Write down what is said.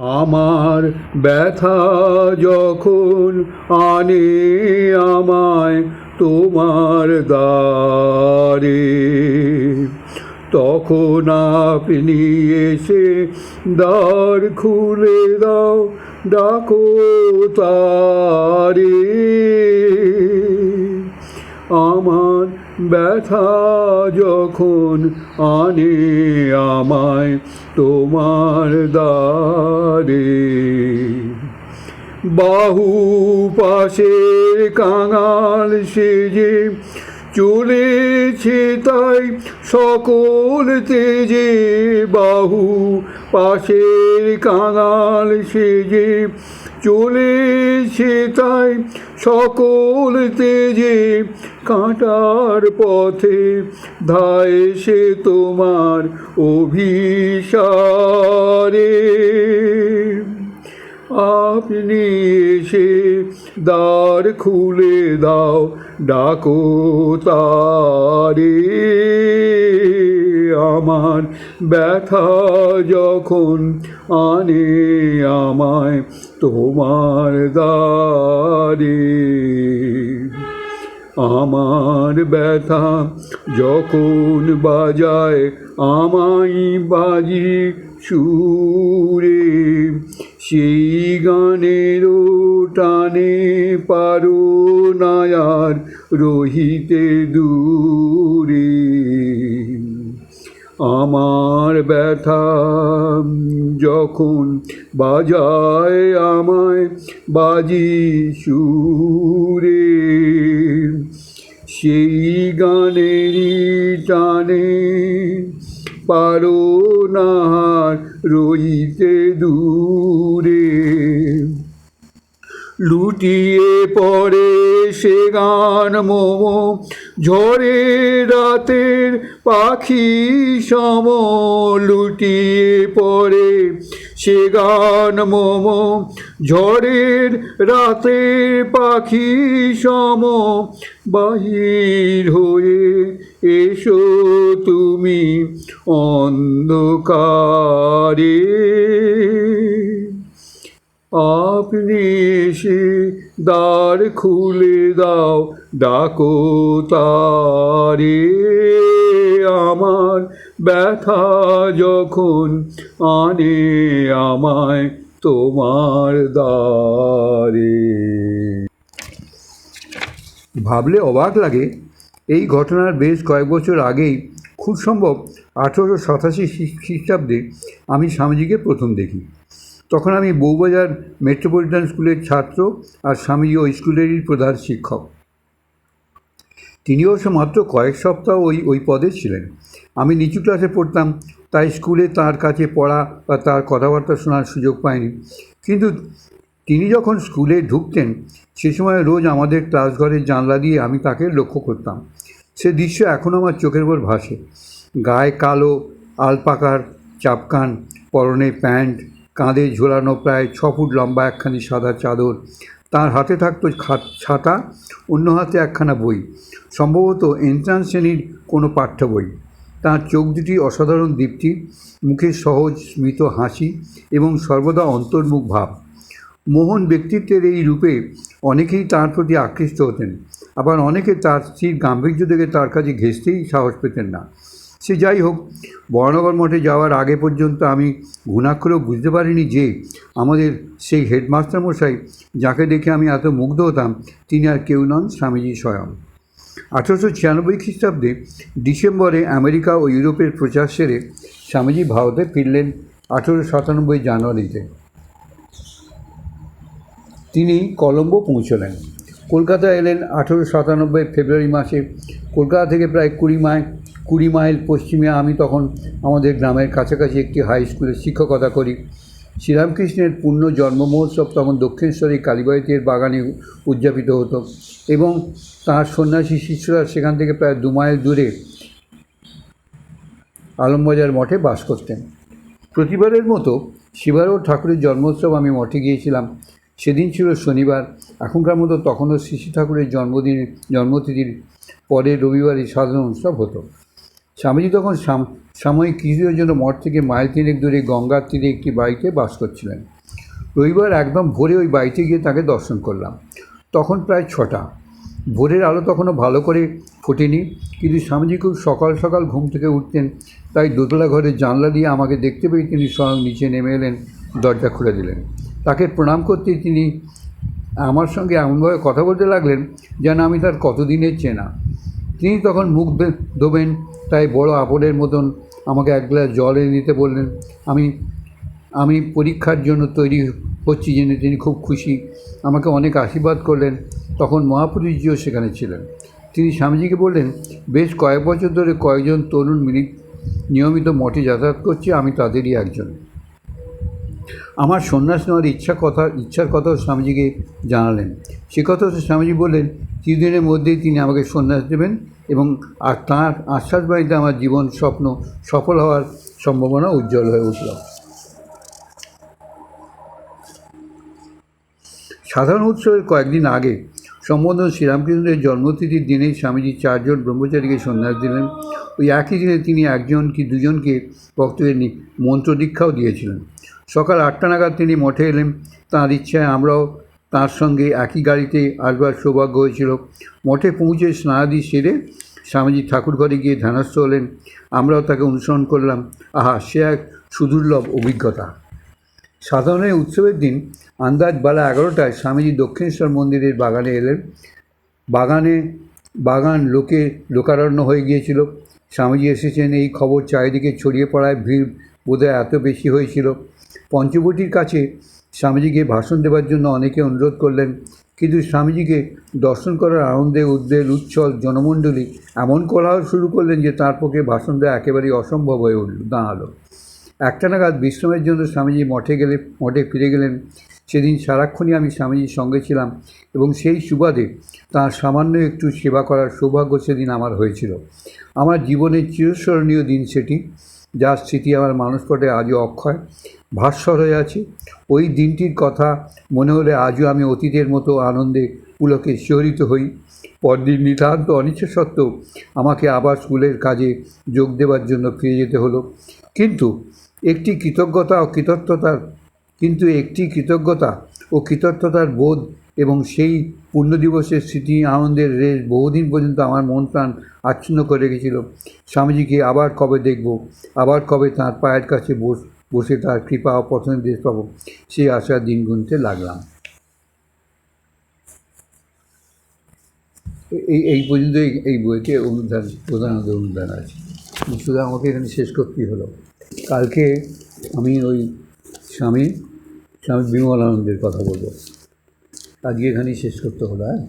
আমার ব্যথা যখন আনে আমায় তোমার দ্বারে তখন আপনি এসে দ্বার খুলে দাও, ডাকো তারে। আমার ব্যথা যখন আনে আমায় তোমার দ্বারে। বাহু পাশে কাঙাল সেজে চলেছে তাই সকল তেজে বাহু পাশের কাঙাল সেজে চলেছে তাই সকল তেজে কাঁটার পথে ধায় সে তোমার অভিসারে। আপনি এসে দ্বার খুলে দাও, ডাকো তারে। আমার ব্যথা যখন আনে আমায় তোমার দ্বারে। আমার ব্যথা যখন বাজায়, আমায় বাজি সুরে। সেই গানের টানে পারো নায়ার রহিতে দূরে। আমার ব্যথা যখন বাজায় আমায় বাজি সুরে, সেই গানেরই টানে পারো না রইতে দূরে লুটিয়ে পড়ে সে গান মোমো ঝড়ে রাতের পাখি সম, লুটিয়ে পড়ে সে গান মোমো, ঝড়ের রাতের পাখি সম। বাহির হয়ে এসো তুমি অন্ধকারে। আপনি এসে দ্বার খুলে দাও, ডাকো তারে। আমার ব্যথা যখন আনে আমায় তোমার দ্বারে। ভাবলে অবাক লাগে, এই ঘটনার বেশ কয়েক বছর আগেই খুব সম্ভব আঠেরোশো সাতাশি খ্রিস্টাব্দে আমি স্বামীজিকে প্রথম দেখি। তখন আমি বউবাজার মেট্রোপলিটন স্কুলের ছাত্র আর স্বামীজি ওই স্কুলেরই প্রধান শিক্ষক। তিনি অবশ্য মাত্র কয়েক সপ্তাহ ওই ওই পদে ছিলেন। আমি নিচু ক্লাসে পড়তাম, তাই স্কুলে তার কাছে পড়া বা তার কথাবার্তা শোনার সুযোগ পাইনি। কিন্তু তিনি যখন স্কুলে ঢুকতেন, সে সময় রোজ আমাদের ক্লাস ঘরের জানলা দিয়ে আমি তাকে লক্ষ্য করতাম। সে দৃশ্য এখনও আমার চোখের উপর ভাসে। গায়ে কালো, আলপাকার, চাপকান, পরনে প্যান্ট কাঁধে ঝোলানো প্রায় ছ ফুট লম্বা একখানি সাদা চাদর। তার হাতে থাকতো ছাতা, অন্য হাতে একখানা বই। সম্ভবত এন্ট্রান্স শ্রেণির কোনো পাঠ্য বই। তার চোখ দুটি অসাধারণ দীপ্তি, মুখে সহজ স্মিত হাসি এবং সর্বদা অন্তর্মুখ ভাব। মোহন ব্যক্তিত্বের এই রূপে অনেকেই তার প্রতি আকৃষ্ট হতেন। আবার অনেকে তার স্ত্রীর গাম্ভীর্য দেখে তার কাছে ঘেঁষতেই সাহস পেতেন না। সে যাই হোক বর্ণগর মঠে যাওয়ার আগে পর্যন্ত আমি ঘুণাক্ষরেও বুঝতে পারিনি যে আমাদের সেই হেডমাস্টার মশাই যাকে দেখে আমি এত মুগ্ধ হতাম, তিনি আর কেউ নন স্বামীজি স্বয়ং। আঠেরোশো ছিয়ানব্বই খ্রিস্টাব্দে ডিসেম্বরে আমেরিকা ও ইউরোপের প্রচার সেরে স্বামীজি ভারতে ফিরলেন আঠেরোশো সাতানব্বই জানুয়ারিতে। তিনি কলম্বো পৌঁছলেন। কলকাতা এলেন আঠেরোশো সাতানব্বই ফেব্রুয়ারি মাসে। কলকাতা থেকে প্রায় কুড়ি মাইল কুড়ি মাইল পশ্চিমে আমি তখন আমাদের গ্রামের কাছাকাছি একটি হাই স্কুলে শিক্ষকতা করি। শ্রীরামকৃষ্ণের পূর্ণ জন্ম মহোৎসব তখন দক্ষিণেশ্বরী কালীবাড়িতের বাগানে উদযাপিত হতো এবং তার সন্ন্যাসী শিষ্যরা সেখান থেকে প্রায় দু মাইল দূরে আলমবাজার মঠে বাস করতেন। প্রতিবারের মতো শিবারও ঠাকুরের জন্মোৎসব আমি মঠে গিয়েছিলাম। সেদিন ছিল শনিবার। এখনকার মতো তখনও শিশু ঠাকুরের জন্মদিন, জন্মতিথির পরে রবিবারই সাধারণ উৎসব হতো। স্বামীজি তখন সাম- সাময়িক কিছুদিনের জন্য মঠ থেকে মাইল তিনেক দূরে গঙ্গার তীরে একটি বাড়িতে বাস করছিলেন। রবিবার একদম ভোরে ওই বাড়িতে গিয়ে তাকে দর্শন করলাম। তখন প্রায় ছটা। ভোরের আলো তখনও ভালো করে ফোটেনি, কিন্তু স্বামীজি খুব সকাল সকাল ঘুম থেকে উঠতেন, তাই দোতলা ঘরের জানলা দিয়ে আমাকে দেখতে পেয়ে তিনি স্বয়ং নিচে নেমে এলেন, দরজা খুলে দিলেন। তাকে প্রণাম করতে তিনি আমার সঙ্গে এমনভাবে কথা বলতে লাগলেন যেন আমি তার কতদিনের চেনা। তিনি তখন মুখ ধোবেন, তাই বড় আপদের মতন আমাকে এক গ্লাস জল এনে দিতে বললেন। আমি আমি পরীক্ষার জন্য তৈরি হচ্ছি জেনে তিনি খুব খুশি। আমাকে অনেক আশীর্বাদ করলেন। তখন মহাপুরুষজিও সেখানে ছিলেন। তিনি স্বামীজিকে বললেন, বেশ কয়েক বছর ধরে কয়েকজন তরুণ মিলিত নিয়মিত মঠে যাতায়াত করছে, আমি তাদেরই একজন। আমার সন্ন্যাস নেওয়ার ইচ্ছা কথা, ইচ্ছার কথাও স্বামীজিকে জানালেন। সে কথা তো স্বামীজি বললেন কিছুদিনের মধ্যেই তিনি আমাকে সন্ন্যাস দেবেন এবং আর তাঁর আশ্বাস বাণীতে আমার জীবন স্বপ্ন সফল হওয়ার সম্ভাবনা উজ্জ্বল হয়ে উঠল। সাধারণ উৎসবের কয়েকদিন আগে সম্বন্ধ শ্রীরামকৃষ্ণের জন্মতিথির দিনেই স্বামীজি চারজন ব্রহ্মচারীকে সন্ন্যাস দিলেন। ওই একই দিনে তিনি একজন কি দুজনকে ভক্তদের মন্ত্র দীক্ষাও দিয়েছিলেন। সকাল আটটা নাগাদ তিনি মঠে এলেন। তাঁর ইচ্ছায় আমরাও তার সঙ্গে একই গাড়িতে আসবার সৌভাগ্য হয়েছিল। মঠে পৌঁছে স্নানাদি সেরে স্বামীজি ঠাকুর ঘরে গিয়ে ধ্যানস্থ হলেন। আমরাও তাকে অনুসরণ করলাম। আহা, সে এক সুদুর্লভ অভিজ্ঞতা। সাধারণের উৎসবের দিন আন্দাজ বেলা এগারোটায় স্বামীজি দক্ষিণেশ্বর মন্দিরের বাগানে এলেন। বাগানে বাগান লোকে লোকারণ্য হয়ে গিয়েছিল। স্বামীজি এসেছেন, এই খবর চারিদিকে ছড়িয়ে পড়ায় ভিড় বোধহয় এত বেশি হয়েছিল। পঞ্চবটির কাছে স্বামীজিকে ভাষণ দেবার জন্য অনেকে অনুরোধ করলেন, কিন্তু স্বামীজিকে দর্শন করার আনন্দে উদ্বেল উচ্ছল জনমণ্ডলী এমন কোলাহল শুরু করলেন যে তার পক্ষে ভাষণ দেওয়া একেবারেই অসম্ভব হয়ে উঠল, দাঁড়াল। একটা নাগাদ বিশ্রামের জন্য স্বামীজি মঠে গেলে, মঠে ফিরে গেলেন। সেদিন সারাক্ষণই আমি স্বামীজির সঙ্গে ছিলাম এবং সেই সুবাদে তাঁর সামান্য একটু সেবা করার সৌভাগ্য সেদিন আমার হয়েছিল। আমার জীবনের চিরস্মরণীয় দিন সেটি। যার স্মৃতি আমার মানুষপটে আজও অক্ষয়। ভাস্বর হয়ে আছে। ওই দিনটির কথা মনে হলে আজও আমি অতীতের মতো আনন্দে পুলকে শিহরিত হই। পরদিন নিতান্ত অনিচ্ছা সত্ত্বেও আমাকে আবার স্কুলের কাজে যোগ দেওয়ার জন্য ফিরে যেতে হলো। কিন্তু একটি কৃতজ্ঞতা ও কৃতজ্ঞতার কিন্তু একটি কৃতজ্ঞতা ও কৃতজ্ঞতার বোধ এবং সেই পূর্ণ দিবসের স্মৃতি আনন্দের রেশ বহুদিন পর্যন্ত আমার মন প্রাণ আচ্ছন্ন করে রেখেছিল। স্বামীজিকে আবার কবে দেখব? আবার কবে তাঁর পায়ের কাছে বস, বসে তার কৃপা ও পছন্দের দেশ পাবো? সেই আশা দিন গুনতে লাগলাম। এই এই পর্যন্ত এই- এই বইতে অনুদান প্রধানত অনুদান আছে। শুধু আমাকে এখানে শেষ করতেই হলো। কালকে আমি ওই স্বামী স্বামী বিমলানন্দের কথা বলব। আজকে এখানেই শেষ করতে হলো হ্যাঁ?